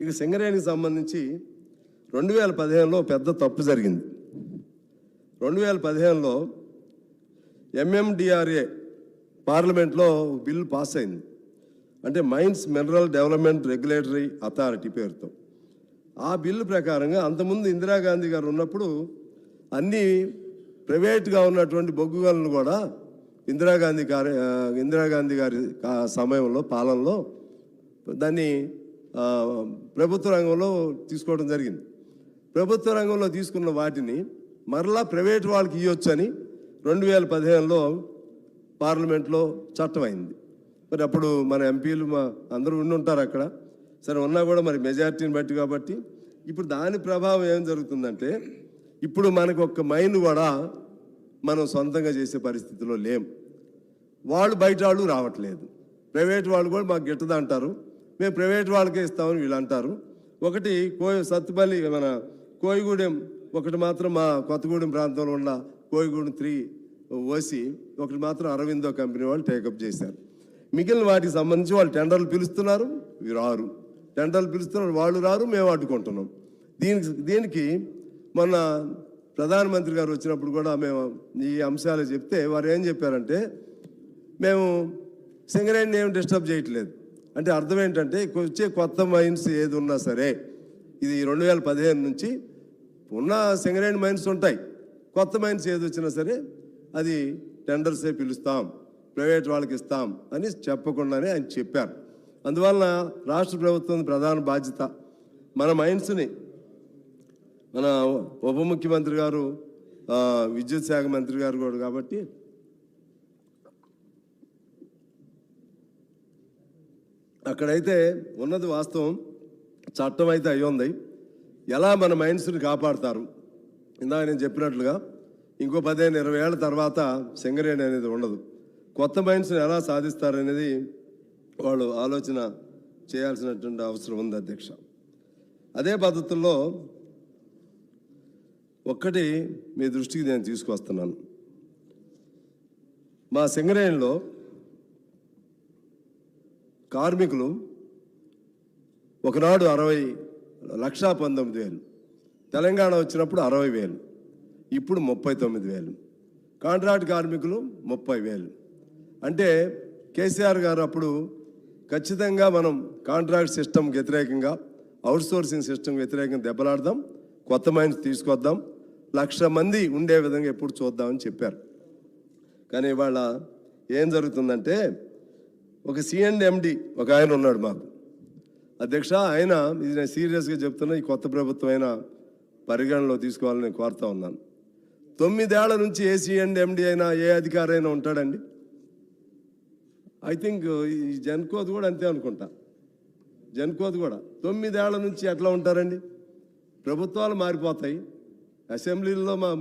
ఇక సింగరేణికి సంబంధించి రెండు వేల పదిహేనులో పెద్ద తప్పు జరిగింది. రెండు వేల పదిహేనులో ఎంఎండిఆర్ఏ పార్లమెంట్లో బిల్ బిల్లు పాస్ అయింది. అంటే mines mineral development regulatory authority పేరుతో. ఆ బిల్లు ప్రకారంగా అంతకుముందు ఇందిరాగాంధీ గారు ఉన్నప్పుడు అన్ని ప్రైవేట్గా ఉన్నటువంటి బొగ్గు కూడా ఇందిరాగాంధీ గారి ఇందిరాగాంధీ గారి కా- సమయంలో పాలనలో దాన్ని ప్రభుత్వ రంగంలో తీసుకోవడం జరిగింది. ప్రభుత్వ రంగంలో తీసుకున్న వాటిని మరలా ప్రైవేట్ వాళ్ళకి ఇవ్వచ్చని రెండు వేల పదిహేనులో పార్లమెంట్లో చట్టం అయింది మరి అప్పుడు మన ఎంపీలు మా అందరూ ఉండి ఉంటారు అక్కడ. సరే ఉన్నా కూడా మరి మెజారిటీని బట్టి కాబట్టి ఇప్పుడు దాని ప్రభావం ఏం జరుగుతుందంటే ఇప్పుడు మనకు ఒక మైన్ కూడా మనం సొంతంగా చేసే పరిస్థితిలో లేం. వాళ్ళు బయట వాళ్ళు రావట్లేదు. ప్రైవేట్ వాళ్ళు కూడా మాకు గిట్టదంటారు. మేము ప్రైవేట్ వాళ్ళకే ఇస్తామని వీళ్ళు అంటారు. ఒకటి కోయ సత్తుపల్లి మన కోయిగూడెం ఒకటి మాత్రం మా కొత్తగూడెం ప్రాంతంలో ఉన్న కోయిగూడెం త్రీ ఓసి ఒకటి మాత్రం అరవిందో కంపెనీ వాళ్ళు టేకప్ చేశారు. మిగిలిన వాటికి సంబంధించి వాళ్ళు టెండర్లు పిలుస్తున్నారు రారు. టెండర్లు పిలుస్తున్నారు వాళ్ళు రారు మేము అడ్డుకుంటున్నాం. దీనికి దీనికి మొన్న ప్రధానమంత్రి గారు వచ్చినప్పుడు కూడా మేము ఈ అంశాలు చెప్తే వారు ఏం చెప్పారంటే మేము సింగరేణిని ఏం డిస్టర్బ్ చేయట్లేదు. అంటే అర్థం ఏంటంటే వచ్చే కొత్త మైన్స్ ఏది ఉన్నా సరే ఇది రెండు వేల పదిహేను నుంచి ఉన్న సింగరేణి మైన్స్ ఉంటాయి. కొత్త మైన్స్ ఏది వచ్చినా సరే అది టెండర్సే పిలుస్తాం ప్రైవేట్ వాళ్ళకి ఇస్తాం అని చెప్పకుండానే ఆయన చెప్పారు. అందువలన రాష్ట్ర ప్రభుత్వం ప్రధాన బాధ్యత. మన మైన్స్ని మన ఉప ముఖ్యమంత్రి గారు విద్యుత్ శాఖ మంత్రి గారు కూడా కాబట్టి అక్కడైతే ఉన్నది వాస్తవం చట్టం అయితే అయ్యింది ఎలా మన మైండ్స్ని కాపాడతారు? ఇందాక నేను చెప్పినట్లుగా ఇంకో పదిహేను ఇరవై ఏళ్ళ తర్వాత సింగరేణి అనేది ఉండదు. కొత్త మైండ్స్ని ఎలా సాధిస్తారు అనేది వాళ్ళు ఆలోచన చేయాల్సినటువంటి అవసరం ఉంది అధ్యక్ష. అదే పద్ధతుల్లో ఒక్కటి మీ దృష్టికి నేను తీసుకొస్తున్నాను మా సింగరేణిలో కార్మికులు ఒకనాడు అరవై లక్షా పంతొమ్మిది వేలు. తెలంగాణ వచ్చినప్పుడు అరవై వేలు. ఇప్పుడు ముప్పై తొమ్మిది వేలు. కాంట్రాక్ట్ కార్మికులు ముప్పై వేలు. అంటే కేసీఆర్ గారు అప్పుడు ఖచ్చితంగా మనం కాంట్రాక్ట్ సిస్టమ్ వ్యతిరేకంగా అవుట్సోర్సింగ్ సిస్టమ్ వ్యతిరేకంగా దెబ్బలాడదాం కొత్త మైండ్స్ తీసుకొద్దాం లక్ష మంది ఉండే విధంగా ఎప్పుడు చూద్దామని చెప్పారు. కానీ ఇవాళ ఏం జరుగుతుందంటే ఒక సిఎండ్ ఎండి ఒక ఆయన ఉన్నాడు మాకు. అధ్యక్ష ఆయన ఇది నేను సీరియస్గా చెప్తున్నా ఈ కొత్త ప్రభుత్వం అయినా పరిగణలో తీసుకోవాలని నేను కోరుతా ఉన్నాను. తొమ్మిదేళ్ళ నుంచి ఏ సిఎండ్ ఎండి అయినా ఏ అధికారి అయినా ఉంటాడండి? ఐ థింక్ ఈ జన్కోద్ కూడా అంతే అనుకుంటా. జన్కోద్ కూడా. తొమ్మిదేళ్ళ నుంచి ఎట్లా ఉంటారండి? ప్రభుత్వాలు మారిపోతాయి. అసెంబ్లీల్లో మా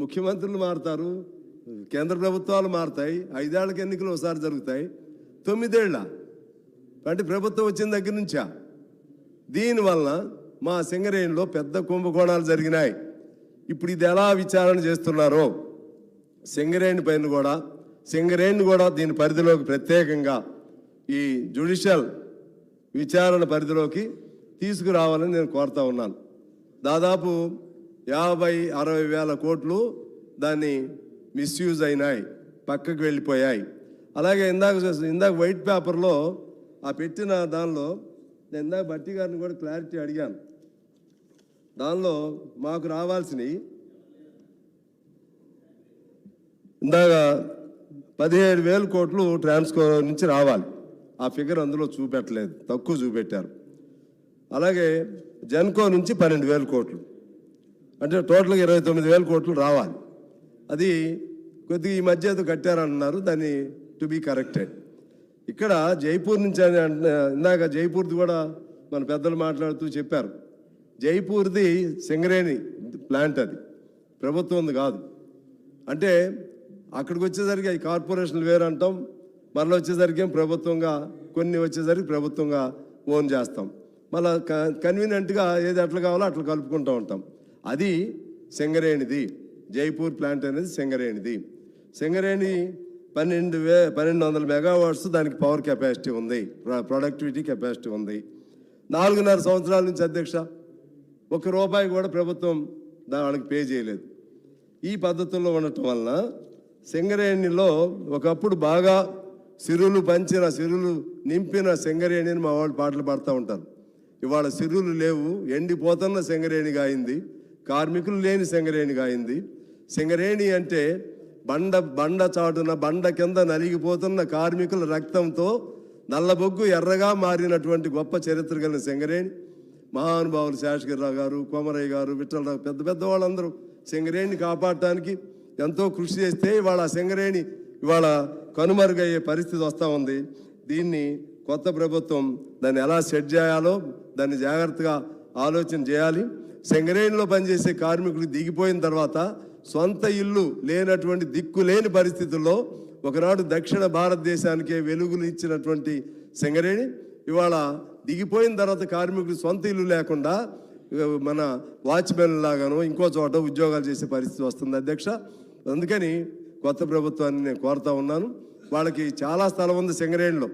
ముఖ్యమంత్రులు మారుతారు. కేంద్ర ప్రభుత్వాలు మారుతాయి. ఐదేళ్ళకు ఎన్నికలు ఒకసారి జరుగుతాయి. తొమ్మిదేళ్ళ. అంటే ప్రభుత్వం వచ్చిన దగ్గర నుంచా? దీనివలన మా సింగరేణిలో పెద్ద కుంభకోణాలు జరిగినాయి. ఇప్పుడు ఇది ఎలా విచారణ చేస్తున్నారో? సింగరేణి పైన కూడా సింగరేణి కూడా దీని పరిధిలోకి ప్రత్యేకంగా ఈ జ్యుడిషియల్ విచారణ పరిధిలోకి తీసుకురావాలని నేను కోరుతా ఉన్నాను. దాదాపు యాభై అరవై వేల కోట్లు దాన్ని మిస్యూజ్ అయినాయి పక్కకు వెళ్ళిపోయాయి. అలాగే ఇందాక చూసి- ఇందాక వైట్ పేపర్లో ఆ పెట్టిన దానిలో నేను ఇందాక బట్టి గారిని కూడా క్లారిటీ అడిగాను. దానిలో మాకు రావాల్సినవి ఇందాక పదిహేడు వేల కోట్లు ట్రాన్స్కో నుంచి రావాలి. ఆ ఫిగర్ అందులో చూపెట్టలేదు తక్కువ చూపెట్టారు. అలాగే జెన్కో నుంచి పన్నెండు వేల కోట్లు అంటే టోటల్గా ఇరవై తొమ్మిది వేల కోట్లు రావాలి. అది కొద్దిగా ఈ మధ్య కట్టారన్నారు దాన్ని టు బీ కరెక్టెడ్ ఇక్కడ జైపూర్ నుంచి అని ఇందాక జైపూర్ది కూడా మన పెద్దలు మాట్లాడుతూ చెప్పారు. జైపూర్ది సింగరేణి ప్లాంట్ అది. ప్రభుత్వంది కాదు. అంటే అక్కడికి వచ్చేసరికి అవి కార్పొరేషన్లు వేరు అంటాం. మళ్ళీ వచ్చేసరికి ఏం ప్రభుత్వంగా కొన్ని వచ్చేసరికి ప్రభుత్వంగా ఓన్ చేస్తాం. మళ్ళీ కన్వీనియంట్గా ఏది ఎట్లా కావాలో అట్లా కలుపుకుంటూ ఉంటాం. అది సింగరేణిది. జైపూర్ ప్లాంట్ అనేది సింగరేణిది. సింగరేణి పన్నెండు వే పన్నెండు వందల మెగావాట్స్ దానికి పవర్ కెపాసిటీ ఉంది. ప్రొడక్టివిటీ కెపాసిటీ ఉంది. నాలుగున్నర సంవత్సరాల నుంచి అధ్యక్ష ఒక రూపాయి కూడా ప్రభుత్వం దానికి పే చేయలేదు. ఈ పద్ధతుల్లో ఉండటం వలన సింగరేణిలో ఒకప్పుడు బాగా సిరులు పంచిన సిరులు నింపిన సింగరేణిని మా వాళ్ళు పాటలు పాడుతూ ఉంటారు. ఇవాళ సిరులు లేవు ఎండిపోతున్న సింగరేణిగా అయింది. కార్మికులు లేని సింగరేణిగా అయింది. సింగరేణి అంటే బండ బండ చాటున బండ కింద నలిగిపోతున్న కార్మికుల రక్తంతో నల్లబొగ్గు ఎర్రగా మారినటువంటి గొప్ప చరిత్ర కలిగిన సింగరేణి మహానుభావులు శేషగిరిరావు గారు కొమరయ్య గారు విఠలరావు పెద్ద పెద్ద వాళ్ళందరూ సింగరేణిని కాపాడటానికి ఎంతో కృషి చేస్తే ఇవాళ సింగరేణి ఇవాళ కనుమరుగయ్యే పరిస్థితి వస్తూ ఉంది. దీన్ని కొత్త ప్రభుత్వం దాన్ని ఎలా సెట్ చేయాలో దాన్ని జాగ్రత్తగా ఆలోచన చేయాలి. సింగరేణిలో పనిచేసే కార్మికులు దిగిపోయిన తర్వాత సొంత ఇల్లు లేనటువంటి దిక్కు లేని పరిస్థితుల్లో ఒకనాడు దక్షిణ భారతదేశానికే వెలుగులు ఇచ్చినటువంటి సింగరేణి ఇవాళ దిగిపోయిన తర్వాత కార్మికులు సొంత ఇల్లు లేకుండా మన వాచ్మెన్ లాగాను ఇంకో చోట ఉద్యోగాలు చేసే పరిస్థితి వస్తుంది అధ్యక్ష. అందుకని కొత్త ప్రభుత్వాన్ని నేను కోరుతా ఉన్నాను. వాళ్ళకి చాలా స్థలం ఉంది సింగరేణిలో.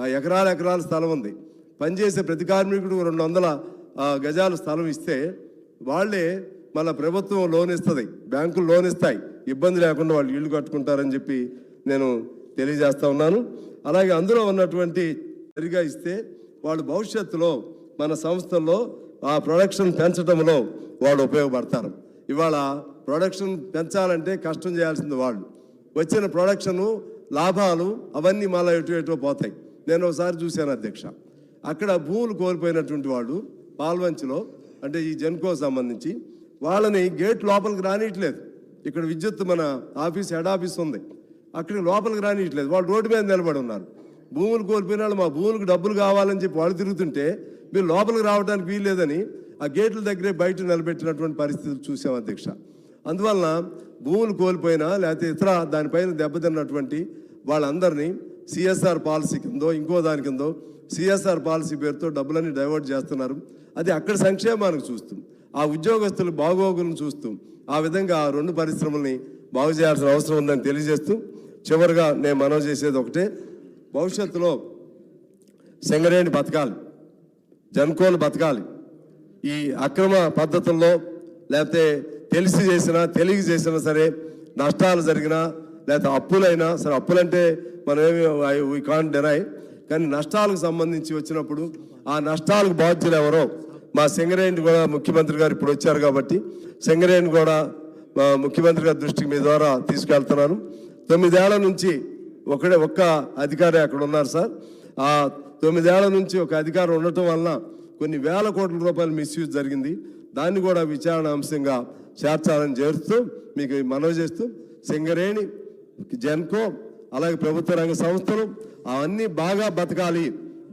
ఆ ఎకరాల ఎకరాల స్థలం ఉంది. పనిచేసే ప్రతి కార్మికుడు రెండు వందల గజాల స్థలం ఇస్తే వాళ్ళే మళ్ళీ ప్రభుత్వం లోన్ ఇస్తుంది. బ్యాంకులు లోన్ ఇస్తాయి. ఇబ్బంది లేకుండా వాళ్ళు ఇల్లు కట్టుకుంటారని చెప్పి నేను తెలియజేస్తా ఉన్నాను. అలాగే అందులో ఉన్నటువంటి సరిగా ఇస్తే వాళ్ళు భవిష్యత్తులో మన సంస్థల్లో ఆ ప్రొడక్షన్ పెంచడంలో వాళ్ళు ఉపయోగపడతారు. ఇవాళ ప్రొడక్షన్ పెంచాలంటే కష్టం చేయాల్సింది వాళ్ళు. వచ్చిన ప్రొడక్షను లాభాలు అవన్నీ మళ్ళీ ఎటు ఎటో పోతాయి. నేను ఒకసారి చూశాను అధ్యక్ష. అక్కడ భూములు కోల్పోయినటువంటి వాళ్ళు పాల్వంచిలో అంటే ఈ జెన్కో సంబంధించి వాళ్ళని గేట్ లోపలికి రానియట్లేదు. ఇక్కడ విద్యుత్ మన ఆఫీస్ హెడ్ ఆఫీస్ ఉంది. అక్కడికి లోపలికి రానియట్లేదు. వాళ్ళు రోడ్డు మీద నిలబడి ఉన్నారు. భూములు కోల్పోయిన వాళ్ళు మా భూములకు డబ్బులు కావాలని చెప్పి వాళ్ళు తిరుగుతుంటే మీరు లోపలికి రావడానికి వీల్లేదని ఆ గేట్ల దగ్గరే బయట నిలబెట్టినటువంటి పరిస్థితులు చూసాం అధ్యక్ష. అందువలన భూములు కోల్పోయినా లేకపోతే ఇతర దానిపైన దెబ్బతిన్నటువంటి వాళ్ళందరినీ సిఎస్ఆర్ పాలసీ కిందో ఇంకో దాని కిందో సిఎస్ఆర్ పాలసీ పేరుతో డబ్బులన్నీ డైవర్ట్ చేస్తున్నారు. అది అక్కడ సంక్షేమానికి చూస్తూ ఆ ఉద్యోగస్తులు బాగోగులను చూస్తూ ఆ విధంగా ఆ రెండు పరిశ్రమల్ని బాగు చేయాల్సిన అవసరం ఉందని తెలియజేస్తూ చివరిగా నేను మనవి చేసేది ఒకటే భవిష్యత్తులో సింగరేణి బతకాలి జన్కోలు బతకాలి. ఈ అక్రమ పద్ధతుల్లో లేకపోతే తెలిసి చేసినా తెలియ చేసినా సరే నష్టాలు జరిగినా లేకపోతే అప్పులైనా సరే అప్పులంటే మనమేమి వీ కాంట్ డెనై కానీ నష్టాలకు సంబంధించి వచ్చినప్పుడు ఆ నష్టాలకు బాధ్యులు ఎవరో మా సింగరేణి కూడా ముఖ్యమంత్రి గారు ఇప్పుడు వచ్చారు కాబట్టి సింగరేణి కూడా మా ముఖ్యమంత్రి గారి దృష్టికి మీ ద్వారా తీసుకెళ్తున్నాను. తొమ్మిదేళ్ళ నుంచి ఒకడే ఒక్క అధికారి అక్కడ ఉన్నారు సార్. ఆ తొమ్మిదేళ్ళ నుంచి ఒక అధికారం ఉండటం వలన కొన్ని వేల కోట్ల రూపాయలు మిస్యూజ్ జరిగింది. దాన్ని కూడా విచారణ అంశంగా చేర్చాలని చేరుస్తూ మీకు మనవి చేస్తూ సింగరేణి జెన్కో అలాగే ప్రభుత్వ రంగ సంస్థలు అవన్నీ బాగా బతకాలి.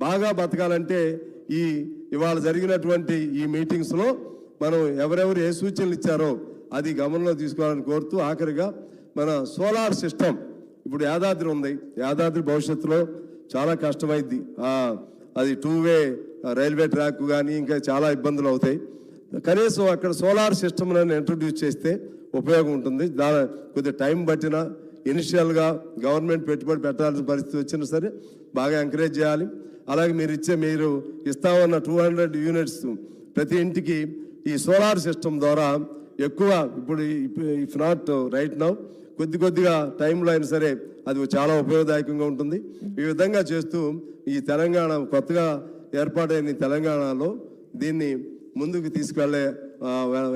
బాగా బతకాలంటే ఈ ఇవాళ జరిగినటువంటి ఈ మీటింగ్స్లో మనం ఎవరెవరు ఏ సూచనలు ఇచ్చారో అది గమనంలో తీసుకోవాలని కోరుతూ ఆఖరిగా మన సోలార్ సిస్టమ్ ఇప్పుడు యాదాద్రి ఉంది. యాదాద్రి భవిష్యత్తులో చాలా కష్టమైంది అది టూ వే రైల్వే ట్రాక్ కానీ ఇంకా చాలా ఇబ్బందులు అవుతాయి. కనీసం అక్కడ సోలార్ సిస్టమ్ ఇంట్రడ్యూస్ చేస్తే ఉపయోగం ఉంటుంది. దాని కొద్దిగా టైం పట్టినా ఇనిషియల్గా గవర్నమెంట్ పెట్టుబడి పెట్టాల్సిన పరిస్థితి వచ్చినా సరే బాగా ఎంకరేజ్ చేయాలి. అలాగే మీరు ఇచ్చే మీరు ఇస్తామన్న టూ హండ్రెడ్ యూనిట్స్ ప్రతి ఇంటికి ఈ సోలార్ సిస్టమ్ ద్వారా ఎక్కువ ఇప్పుడు ఇఫ్ నాట్ రైట్ నౌ కొద్ది కొద్దిగా టైంలో అయినా సరే అది చాలా ఉపయోగదాయకంగా ఉంటుంది. ఈ విధంగా చేస్తూ ఈ తెలంగాణ కొత్తగా ఏర్పాటైన తెలంగాణలో దీన్ని ముందుకు తీసుకెళ్ళే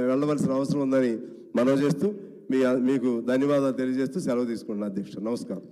వెళ్ళవలసిన అవసరం ఉందని మనవి చేస్తూ మీ మీకు ధన్యవాదాలు తెలియజేస్తూ సెలవు తీసుకుంటున్నాను అధ్యక్ష. నమస్కారం.